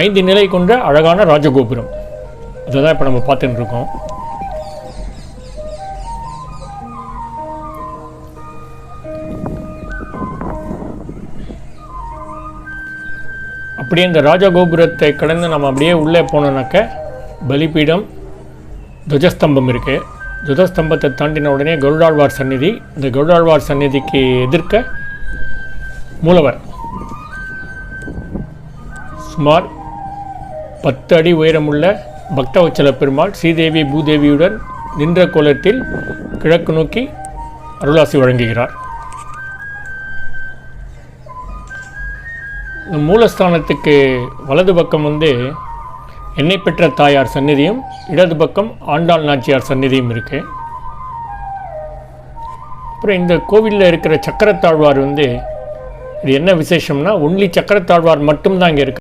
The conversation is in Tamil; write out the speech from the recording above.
ஐந்து நிலை கொண்ட அழகான ராஜகோபுரம். இதை தான் இப்போ நம்ம பார்த்துட்டு இருக்கோம் அப்படியே இந்த ராஜகோபுரத்தை கடந்து நம்ம அப்படியே உள்ளே போனோம்னாக்க பலிபீடம் துவஜஸ்தம்பம் இருக்குது துவஜஸ்தம்பத்தை தாண்டின உடனே கருடாழ்வார் சந்நிதி. இந்த கருடாழ்வார் சந்நிதிக்கு எதிர்க்க மூலவர். சுமார் பத்து அடி உயரமுள்ள பக்தவச்சல பெருமாள் ஸ்ரீதேவி பூதேவியுடன் நின்ற கோலத்தில் கிழக்கு நோக்கி அருளாசி வழங்குகிறார். இந்த மூலஸ்தானத்துக்கு வலது பக்கம் வந்து எண்ணெய் பெற்ற தாயார் சந்நிதியும் இடது பக்கம் ஆண்டாள் நாச்சியார் சந்நிதியும் இருக்கு. அப்புறம் இந்த கோவிலில் இருக்கிற சக்கரத்தாழ்வார் வந்து இது என்ன விசேஷம்னா ஒன்லி சக்கரத்தாழ்வார் மட்டும்தான் இங்கே இருக்கு